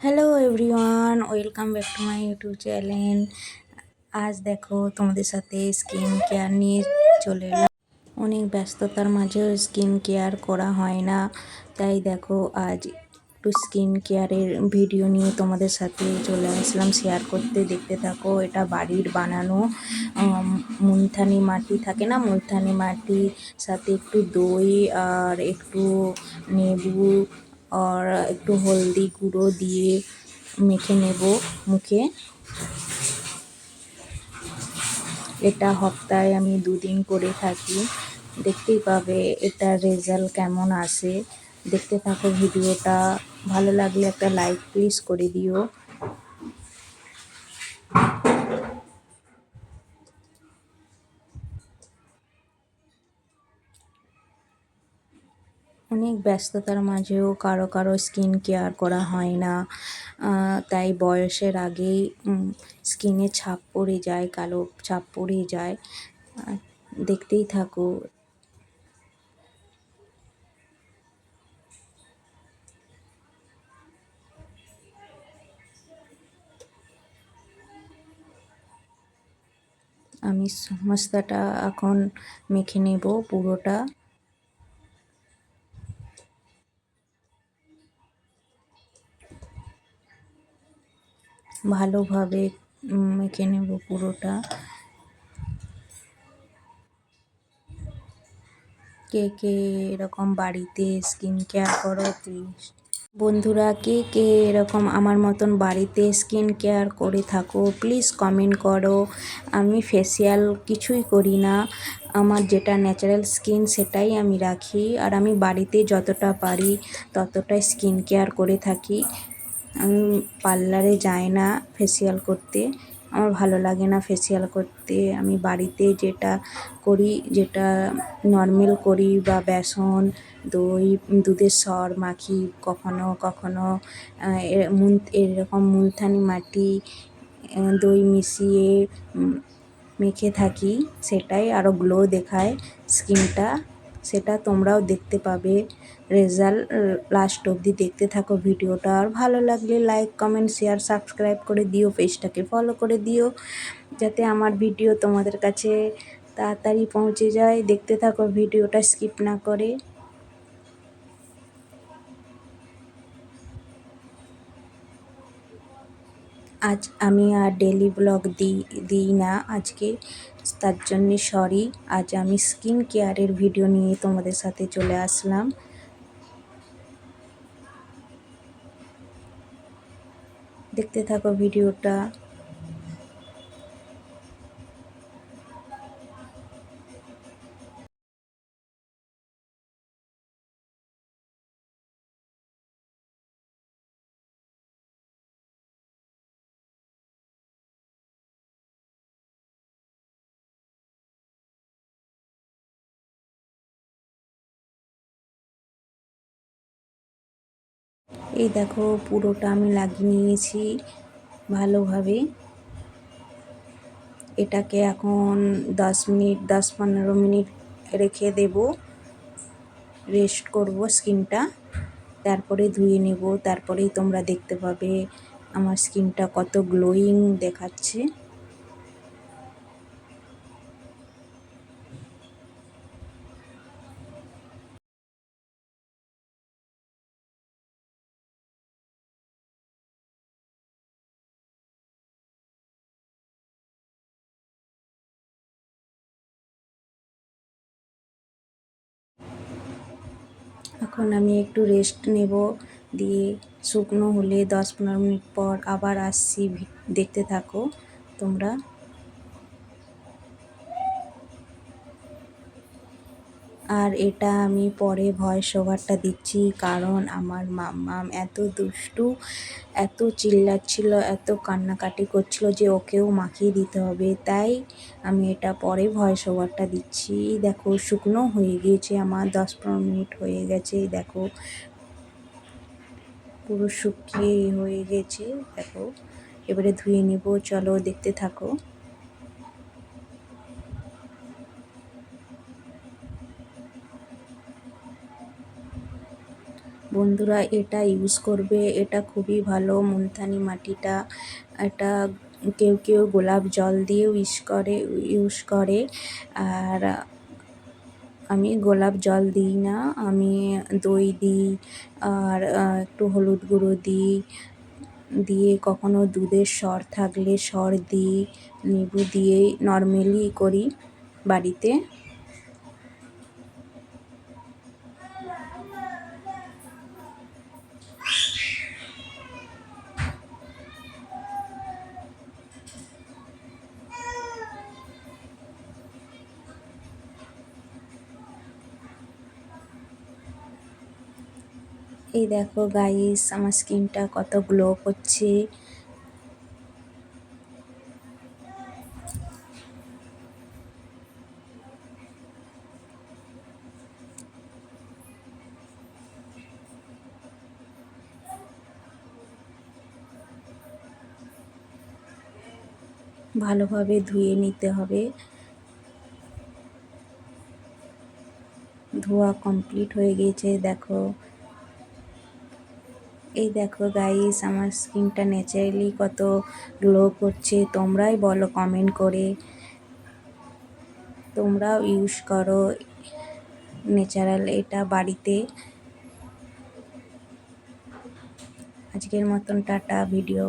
Hello everyone welcome back to my YouTube channel আজ দেখো, তোমাদের সাথে স্কিন কেয়ার নিয়ে চলে এলাম। অনেক ব্যস্ততার মাঝেও স্কিন কেয়ার করা হয় না। তাই দেখো, আজ একটু স্কিন কেয়ারের ভিডিও নিয়ে তোমাদের সাথে চলে আসলাম। শেয়ার করতে দেখতে থাকো, এটা বাড়ির বানানো। মুলথানি মাটি থাকে না? মুলথানি মাটির সাথে একটু দই আর একটু নেবু আর একটু হলদি গুঁড়ো দিয়ে মেখে নেব মুখে। এটা হপ্তায় আমি দুদিন করে থাকি। দেখতেই পাবে এটার রেজাল্ট কেমন আসে। দেখতে থাকো ভিডিওটা। ভালো লাগলে একটা লাইক প্লিজ করে দিও। অনেক ব্যস্ততার মাঝেও কারও কারও স্কিন কেয়ার করা হয় না। তাই বয়সের আগেই স্কিনে ছাপ পড়ে যায়, কালো ছাপ পড়ে যায়। দেখতেই থাকো। আমি সমস্তটা এখন মেখে নেব পুরোটা। ভালোভাবে মেখে নেব পুরোটা। কে কে এরকম বাড়িতে স্কিন কেয়ার করো প্লিজ বন্ধুরা, কে কে এরকম আমার মতন বাড়িতে স্কিন কেয়ার করে থাকো প্লিজ কমেন্ট করো। আমি ফেসিয়াল কিছুই করি না। আমার যেটা ন্যাচারাল স্কিন সেটাই আমি রাখি। আর আমি বাড়িতে যতটা পারি ততটাই স্কিন কেয়ার করে থাকি। আমি পার্লারে যাই না ফেসিয়াল করতে। আমার ভালো লাগে না ফেসিয়াল করতে। আমি বাড়িতে যেটা করি, যেটা নর্মাল করি বা বেসন, দই, দুধের সর, মাখি, কখনো কখনো এরকম মুলতানি মাটি দই মিশিয়ে মেখে থাকি। সেটাই আরও গ্লো দেখায় স্কিনটা সেটা তোমরাও দেখতে পাবে। রেজাল্ট লাস্ট অবধি দেখতে থাকো ভিডিওটা। আর ভালো লাগলে লাইক কমেন্ট শেয়ার সাবস্ক্রাইব করে দিও পেজটাকে ফলো করে দিও, যাতে আমার ভিডিও তোমাদের কাছে তাড়াতাড়ি পৌঁছে যায়। দেখতে থাকো ভিডিওটা স্কিপ না করে। আজ আমি আর ডেলি ব্লগ দিই দিই না আজকে, তার জন্যে সরি আজ আমি স্কিন কেয়ারের ভিডিও নিয়ে তোমাদের সাথে চলে আসলাম। দেখতে থাকো ভিডিওটা। এই দেখো, পুরোটা আমি লাগিয়ে নিয়েছি ভালোভাবে। এটাকে এখন দশ মিনিট, দশ পনেরো মিনিট রেখে দেব। রেস্ট করব স্কিনটা, তারপরে ধুয়ে নেব। তারপরেই তোমরা দেখতে পাবে আমার স্কিনটা কত গ্লোয়িং দেখাচ্ছে। এখন আমি একটু রেস্ট নেব। দিয়ে শুকনো হলে দশ পনেরো মিনিট পর আবার আসছি। দেখতে থাকো তোমরা। আর এটা আমি পরে ভয়েস ওভারটা দিচ্ছি কারণ আমার মাম্মাম এত দুষ্টু, এত চিল্লাচ্ছিল, এত কান্নাকাটি করছিল যে ওকেও মাখিয়ে দিতে হবে। তাই আমি এটা পরে ভয়েস ওভারটা দিচ্ছি। দেখো, শুকনো হয়ে গিয়েছে আমার, দশ পনেরো মিনিট হয়ে গেছে, দেখো। পুরো শুকিয়ে হয়ে গেছে, দেখো। এবারে ধুয়ে নেব, চলো দেখতে থাকো। বন্ধুরা এটা ইউজ করবে। এটা খুবই ভালো। মুলতানি মাটিটা এটা কেউ কেউ গোলাপ জল দিয়েও ইউজ করে ইউজ করে। আর আমি গোলাপ জল দিই না। আমি দই দিই আর একটু হলুদ গুঁড়ো দিই। দিয়ে কখনো দুধের সর থাকলে সর দিই, লেবু দিয়ে। নর্মালি করি বাড়িতে। এই দেখো গাইস আমার স্কিনটা কত গ্লো করছে। ভালোভাবে ধুয়ে নিতে হবে। ধোয়া কমপ্লিট হয়ে গেছে, দেখো। এই দেখো গাইস আমার স্কিনটা ন্যাচারালি কত গ্লো করছে। তোমরাই বলো কমেন্ট করে। তোমরাও ইউজ করো ন্যাচারাল এটা বাড়িতে। আজকের মতন টাটা ভিডিও